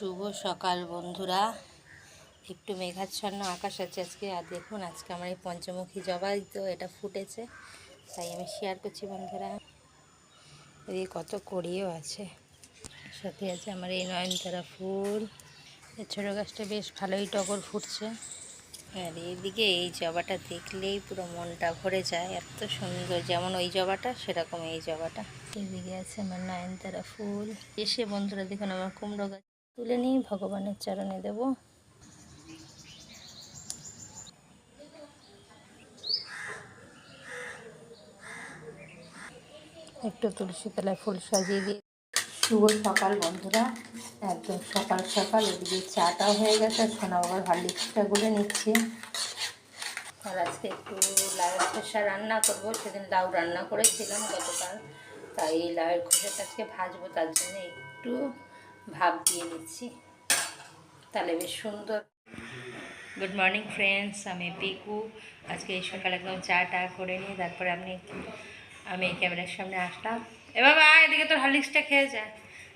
শুভ সকাল বন্ধুরা। একটু মেঘাচ্ছন্ন আকাশ আছে আজকে। আর দেখুন, আজকে আমার এই পঞ্চমুখী জবাই তো এটা ফুটেছে, তাই আমি শেয়ার করছি বন্ধুরা। এদিকে কত কড়িও আছে। সাথে আছে আমার এই নয়নতারা ফুল। এই ছোটো গাছটা বেশ ভালোই টগর ফুটছে। আর এদিকে এই জবাটা দেখলেই পুরো মনটা ভরে যায়, এত সুন্দর। যেমন ওই জবাটা, সেরকম এই জবাটা। এদিকে আছে আমার নয়নতারা ফুল। এসে বন্ধুরা দেখুন, আমার কুমড়ো গাছ। তুলে নিই ভগবানের চরণে দেব। একটু তুলসী তলায় ফুল সাজিয়ে দিয়ে শুভ সকাল বন্ধুরা একদম সকাল সকাল এদিকে চাটাও হয়ে গেছে সোনা বাবার হরলিক্সটা গুলে নিচ্ছে। আর আজকে একটু লাউ খোসা রান্না করব সেদিন লাউ রান্না করেছিলাম গতকাল তাই এই লাউয়ের খোসাটা আজকে ভাজবো তার জন্য একটু ভাপ দিয়ে নিচ্ছি। তাহলে বেশ সুন্দর। গুড মর্নিং ফ্রেন্ডস আমি পিকু। আজকে এই সকালে একদম চা টা করে নিই তারপরে আপনি আমি ক্যামেরার সামনে আসলাম। এ বাবা, এদিকে তোর হরলিক্সটা খেয়ে যায়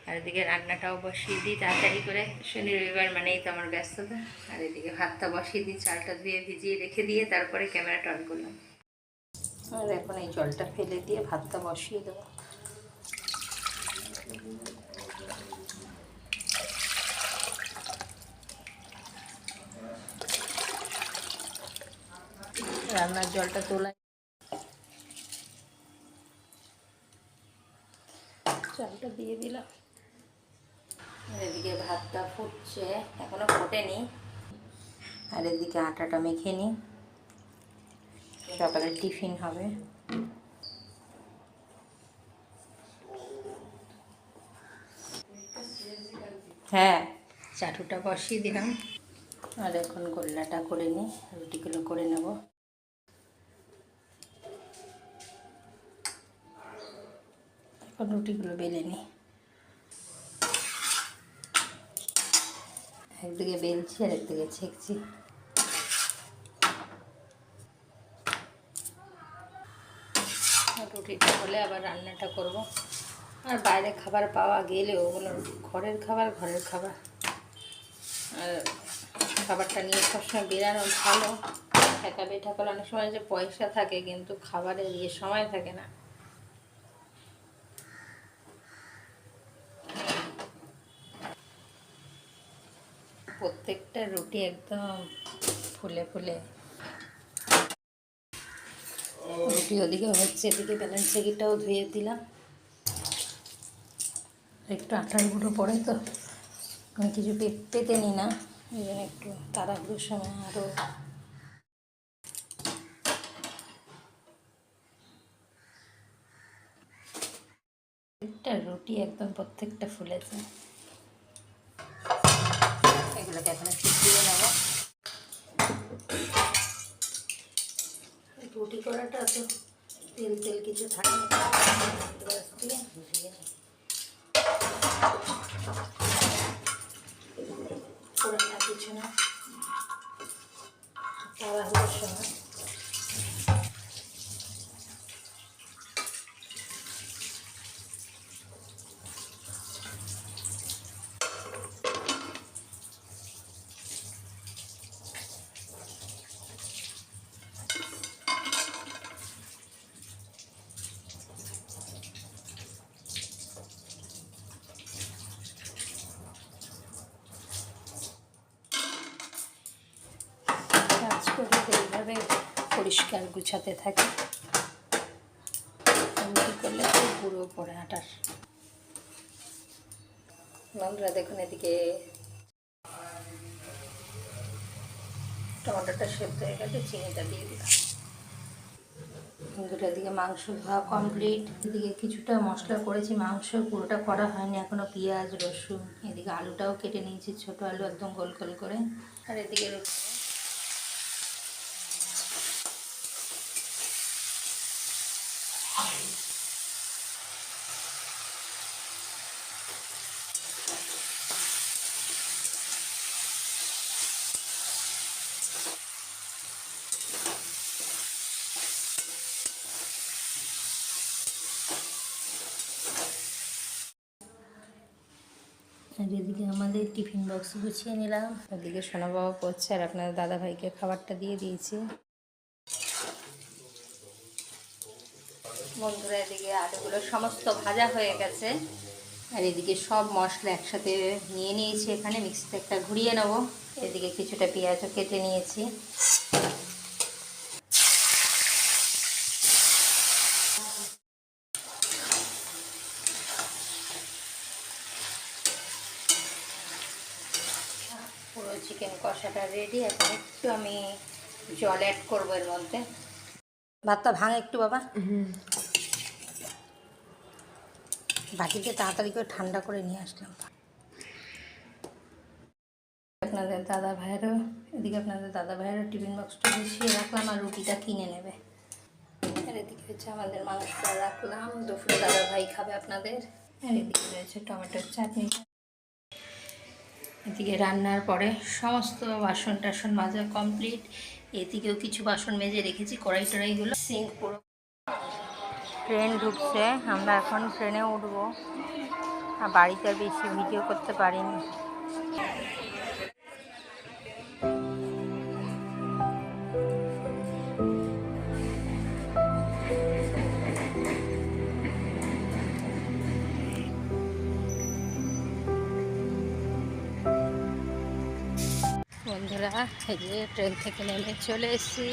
আর এদিকে রান্নাটাও বসিয়ে দিই, তাড়াতাড়ি করে। শনি রবিবার মানেই তো আমার ব্যস্ততা। আর এদিকে ভাতটা বসিয়ে দিই, চালটা ধুয়ে ভিজিয়ে রেখে দিয়ে তারপরে ক্যামেরাটা অন করলাম। আর এখন এই জলটা ফেলে দিয়ে ভাতটা বসিয়ে দেবো। রান্নার জলটা তোলাই। চালটা দিয়ে দিলাম। এদিকে ভাতটা ফুটছে, এখনও ফোটেনি। আর এদিকে আটাটা মেখে নিই। সকালে টিফিন হবে। হ্যাঁ চাটুটা বসিয়ে দিলাম। আর এখন গোল্লাটা করে নিই, রুটিগুলো করে নেব। এখন রুটিগুলো বেলে নিই। একদিকে বেলছি আর একদিকে ছেঁকছি। রুটিটা হলে আবার রান্নাটা করব। আর বাইরে খাবার পাওয়া গেলেও ওগুলো ঘরের খাবার ঘরের খাবার। আর খাবারটা নিয়ে সবসময় বেরানো ভালো। ঠেকা বেঠা করলে অনেক সময় যে পয়সা থাকে, কিন্তু খাবারের ইয়ে সময় থাকে না। প্রত্যেকটা রুটি একদম ফুলে ফুলে। রুটি ওদিকে হচ্ছে, এদিকে ব্যালেন্স চেকিটাও ধুয়ে দিলাম। একটু আটার গুঁড়ো পড়ে তো, আমি কিছু পেতে নিই না, এই জন্য একটু তাড়াহুড়োর সময় আরও প্রত্যেকটা রুটি একদম প্রত্যেকটা ফুলেছে। এগুলোকে এখন শিখিয়ে নেব। রুটি করাটা তো তেল তেল কিছু থাকে দিয়ে না কিছু না। তাড়াহুড়োর সময় কাজ করে এইভাবে পরিষ্কার গুছাতে থাকি। রুটি করলে? খুব পুরো পড়ে আটার। বন্ধুরা, দেখুন এদিকে। টমেটোটা সেদ্ধ হয়ে গেছে, চিনিটা দিয়ে দিলাম। বন্ধুরা, এদিকে মাংস ধোয়া কমপ্লিট এদিকে কিছুটা মশলা করেছি মাংস পুরোটা করা হয়নি এখনও পেঁয়াজ, রসুন। এদিকে আলুটাও কেটে নিয়েছি, ছোটো আলু একদম গোল গোল করে। আর এদিকে এদিকে আমাদের টিফিন বক্স গুছিয়ে নিলাম। ওদিকে সোনা বাবা করছে আর আপনার দাদা ভাইকে খাবারটা দিয়ে দিয়েছি। বন্ধুরা, এদিকে আলুগুলো সমস্ত ভাজা হয়ে গেছে। আর এদিকে সব মশলা একসাথে নিয়ে নিয়েছি এখানে। মিক্সিতে একটা ঘুরিয়ে নেব। এদিকে কিছুটা পেঁয়াজও কেটে নিয়েছি। চিকেন কষাটা রেডি এখন একটু আমি জল অ্যাড করব এর মধ্যে। ভাতটা ভাঙে একটু বাবা। বাটিতে তাড়াতাড়ি করে ঠান্ডা করে নিয়ে আসলাম। আপনাদের দাদা ভাইয়েরও, এদিকে আপনাদের দাদা ভাইয়েরও টিফিন বক্সটা গুছিয়ে রাখলাম আর রুটিটা কিনে নেবে। আর এদিকে হচ্ছে আমাদের মাংসটা রাখলাম। দুপুরে দাদা ভাই খাবে আপনাদের। আর এদিকে রয়েছে টমেটোর চাটনি। এদিকে রান্নার পরে সমস্ত বাসন টাসন মাজা কমপ্লিট। এদিকেও কিছু বাসন মেজে রেখেছি, কড়াই টড়াইগুলো। সিঙ্ক পুরো ট্রেন ঢুকছে, আমরা এখন ট্রেনে উঠবো। আর বাড়িতে বেশি ভিডিও করতে পারিনি। বন্ধুরা, এই যে ট্রেন থেকে নেমে চলে এসেছি।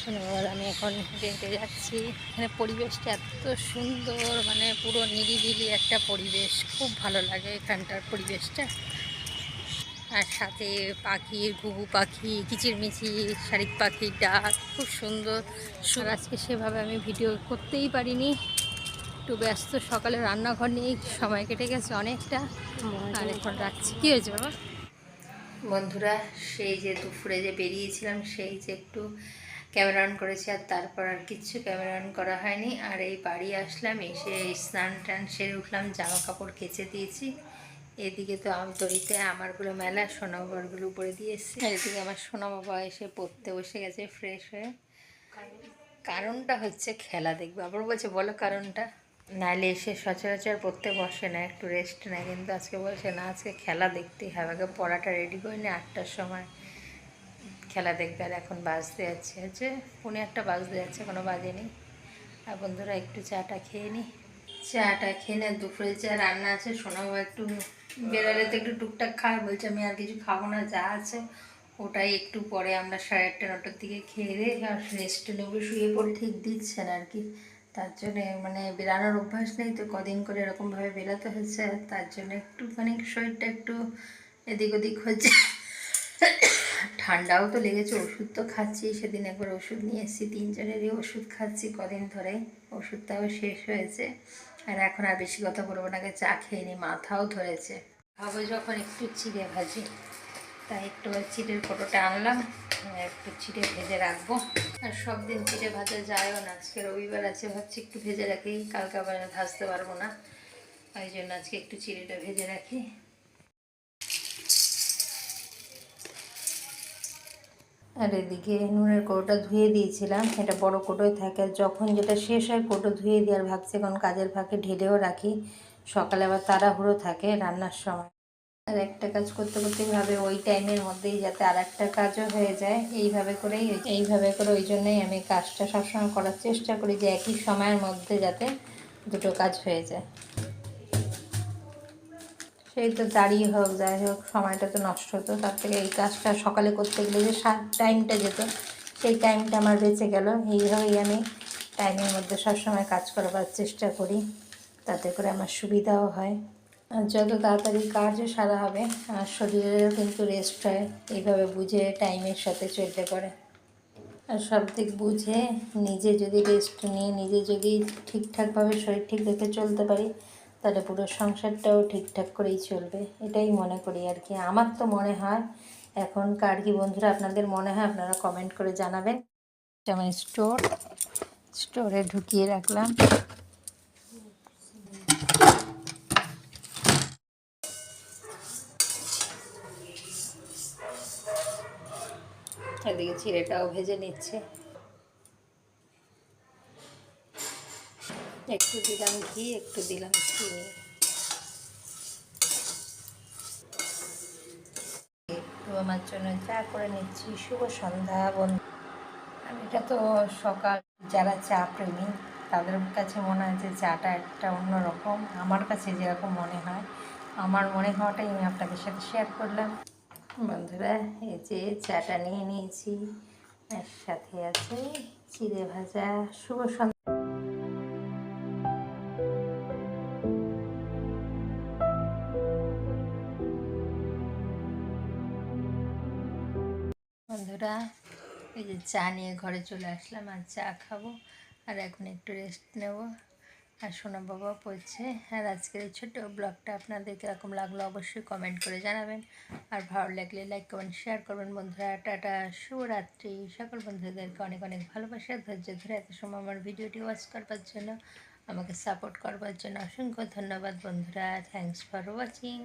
শনিবার আমি এখন হেঁটে যাচ্ছি। এখানে পরিবেশটা এত সুন্দর মানে পুরো নিরিবিলি একটা পরিবেশ। খুব ভালো লাগে এখানটার পরিবেশটা। আর সাথে পাখির ঘুঘু পাখি কিচিরমিচির শালিক পাখির ডাক, খুব সুন্দর। আর আজকে সেভাবে আমি ভিডিও করতেই পারিনি। একটু ব্যস্ত, সকালে রান্নাঘর নিয়েই সময় কেটে গেছে অনেকটা। আর এখন রাখছি। কী হয়েছে বাবা? বন্ধুরা, সেই যে দুপুরে যে বেরিয়েছিলাম, সেই যে একটু ক্যামেরা অন করেছি আর তারপর আর কিচ্ছু ক্যামেরা অন করা হয়নি। আর এই বাড়ি আসলাম, এসে স্নান টান সেরে উঠলাম জামা কাপড় কেচে দিয়েছি। এদিকে তো আমতরিতে আমারগুলো মেলা সোনা বাবারগুলো উপরে দিয়ে এসছে। এদিকে আমার সোনা বাবা এসে পড়তে বসে গেছে ফ্রেশ হয়ে। কারণটা হচ্ছে খেলা দেখবে। আবার বলছে, বলো কারণটা। নাহলে এসে সচরাচর পড়তে বসে না, একটু রেস্ট নেয়। কিন্তু আজকে বলছে, না, আজকে খেলা দেখতেই হবে। আগে পড়াটা রেডি করে নি আটটার সময় খেলা দেখবে। আর এখন বাজতে যাচ্ছে। হচ্ছে পুনে একটা বাজতে যাচ্ছে, কোনো বাজেনি আর বন্ধুরা, একটু চাটা খেয়ে নিই চাটা খেয়ে নে, দুপুরে চা রান্না আছে শোনাবো একটু বেড়ালে তো একটু টুকটাক খায়। বলছে, আমি আর কিছু খাব না, যা আছে, ওটাই একটু পরে আমরা সাড়ে আটটা, নটার দিকে খেয়ে রে আর রেস্ট নেব, শুয়ে পড়ে ঠিক দিচ্ছেন আর কি। তার জন্যে মানে বেরানোর অভ্যাস নেই তো কদিন করে এরকমভাবে বেরাতে হচ্ছে তার জন্য একটুখানি শরীরটা একটু এদিক ওদিক হচ্ছে ঠান্ডাও তো লেগেছে, ওষুধ তো খাচ্ছি, সেদিন একবার ওষুধ নিয়ে এসেছি, তিনজনেরই ওষুধ খাচ্ছি কদিন ধরে, ওষুধটাও শেষ হয়েছে। আর এখন আর বেশি কথা বলব না চা খেয়ে নি, মাথাও ধরেছে। ভাবো যখন, একটু চিড়ে ভাজি। তাই একটু চিড়ের ফটোটা আনলাম একটু চিড়ে ভেজে রাখব। আর সব দিন চিড়ে ভাজা যায়ও না, আজকে রবিবার আছে, ভাবছি একটু ভেজে রাখি, কালকে আবার ভাজতে পারব না। ওই জন্য আজকে একটু চিড়েটা ভেজে রাখি। আর এদিকে নুনের কৌটা ধুয়ে দিয়েছিলাম, এটা বড় কোটোয় থাকে যখন যেটা শেষ হয় কোটো ধুয়ে দিই আর ভাবছি এখন কাজের ফাঁকে ঢেলেও রাখি। সকালে আবার তাড়াহুড়ো থাকে রান্নার সময়। আর একটা কাজ করতে করতে ভাবে ওই টাইমের মধ্যেই যাতে আর একটা কাজও হয়ে যায়, এইভাবে করেই এইভাবে করে ওই জন্যই আমি কাজটা সবসময় করার চেষ্টা করি যে একই সময়ের মধ্যে যাতে দুটো কাজ হয়ে যায়। সেই তো দাঁড়িয়ে হোক, যাই হোক, সময়টা তো নষ্ট হতো তার থেকে এই কাজটা সকালে করতে গেলে যে সাত টাইমটা যেত, সেই টাইমটা আমার বেঁচে গেল। এইভাবেই আমি টাইমের মধ্যে সবসময় কাজ করবার চেষ্টা করি, তাতে করে আমার সুবিধাও হয়। যত তাড়াতাড়ি কাজও সারা হবে, আর শরীরেরও কিন্তু রেস্ট হয়। এইভাবে বুঝে টাইমের সাথে চলতে পারে। আর সব দিক বুঝে নিজে যদি রেস্ট নিয়ে নিজে যদি ঠিকঠাকভাবে শরীর ঠিক রেখে চলতে পারি, তাহলে পুরো সংসারটাও ঠিকঠাক করেই চলবে। এটাই মনে করি আর কি। আমার তো মনে হয়, এখন কার কি বন্ধুরা আপনাদের মনে হয় আপনারা কমেন্ট করে জানাবেন। যেমন স্টোর স্টোরে ঢুকিয়ে রাখলাম। এদিকে চিড়েটাও ভেজে নিচ্ছে। একটু দিলাম ঘি, একটু দিলাম চিনি। আমার জন্য চা করে নিচ্ছি, শুভ সন্ধ্যা বন্ধু। আমি এটা তো সকাল, যারা চা প্রেমী, তাদের কাছে মনে হয় যে চাটা একটা অন্যরকম। আমার কাছে যেরকম মনে হয়, আমার মনে হওয়াটাই আমি আপনাদের সাথে শেয়ার করলাম। বন্ধুরা, এই যে চাটা নিয়ে নিয়েছি। এর সাথে আছে চিড়ে ভাজা। শুভ বন্ধুরা, এই যে চা নিয়ে ঘরে চলে আসলাম, আর চা খাব, আর এখন একটু রেস্ট নেব। আর সোনা বাবা পড়ছে হ্যাঁ আজকের এই ছোট্ট ব্লগটা আপনাদের কীরকম লাগল অবশ্যই কমেন্ট করে জানাবেন। আর ভালো লাগলে লাইক কমেন্ট শেয়ার করবেন। বন্ধুরা, টাটা, শুভরাত্রি। সকল বন্ধুদেরকে অনেক অনেক ভালোবাসা। ধৈর্য ধরে এত সময় আমার ভিডিওটি ওয়াচ করবার জন্য, আমাকে সাপোর্ট করবার জন্য অসংখ্য ধন্যবাদ বন্ধুরা। Thanks for watching